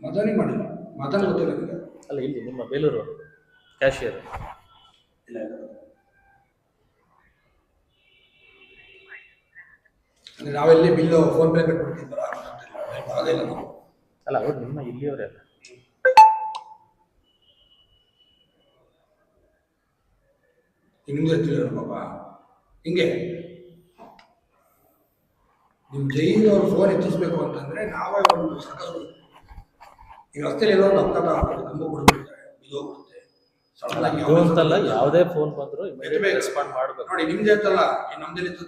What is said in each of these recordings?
ಮದನಿಗೆ ಮಾಡಿಲ್ಲ. ಮದನ್ ಗೊತ್ತಿಲ್ಲ ಅಲ್ಲ ಇಲ್ಲಿ ನಿಮ್ಮ ಬೇಲೂರು ಕ್ಯಾಶಿಯರ್ ಇಲ್ಲ ಅಂದ್ರೆ ನಾವೆಲ್ಲಿ ಬಿಲ್ಲು ಫೋನ್ ಪೇ ಬರೋದೇ ನಾವು ಅಲ್ಲ ಅವ್ರು ನಿಮ್ಮ ಇಲ್ಲಿಯವರೇ ಅಲ್ಲ. ನಿಮ್ದು ಎತ್ತಿಲ್ಲ ಬಾಬಾ ಹಿಂಗೆ. ನಿಮ್ಮ ಜೈನ್ ಅವ್ರು ಫೋನ್ ಎತ್ತಿಸ್ಬೇಕು ಅಂತಂದ್ರೆ ನಾವೇ ಒಂದು ಈ ರಸ್ತೆಯಲ್ಲಿ ಎಲ್ಲೋ ಒಂದು ಅಕ್ಕದ ನಮಗೂ ಕೊಡ್ಬಿಡ್ತಾರೆ ಇದು ಹೋಗ್ಬಿಡುತ್ತೆ. ಸಡನ್ ಆಗಿ ಇದು ಅಂತಲ್ಲ ಯಾವುದೇ ಫೋನ್ ಬಂದ್ರು. ಇಮಿಡಿಯೇಟ್ ರೆಸ್ಪಾಂಡ್ ಮಾಡಬೇಕು? ನೋಡಿ ನಿಮ್ದೇ ಇತ್ತಲ್ಲ ಈ ನಮ್ದಲ್ಲಿ ಇತ್ತು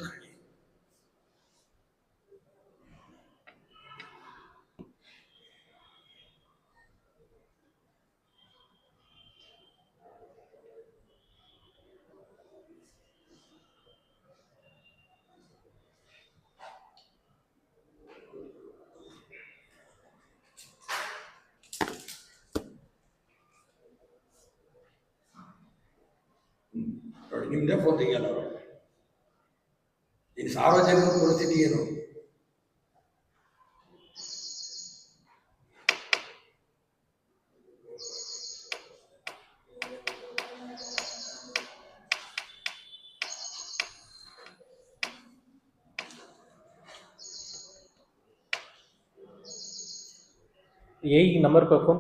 ನೋಡಿ ನಿಮ್ದೇ ಫೋನ್ ತೆಗಿಯಲ್ಲ ಅವರು ಇನ್ನು ಸಾರ್ವಜನಿಕ ಪರಿಸ್ಥಿತಿ ಏನು? ಈ ನಂಬರ್ ಫೋನ್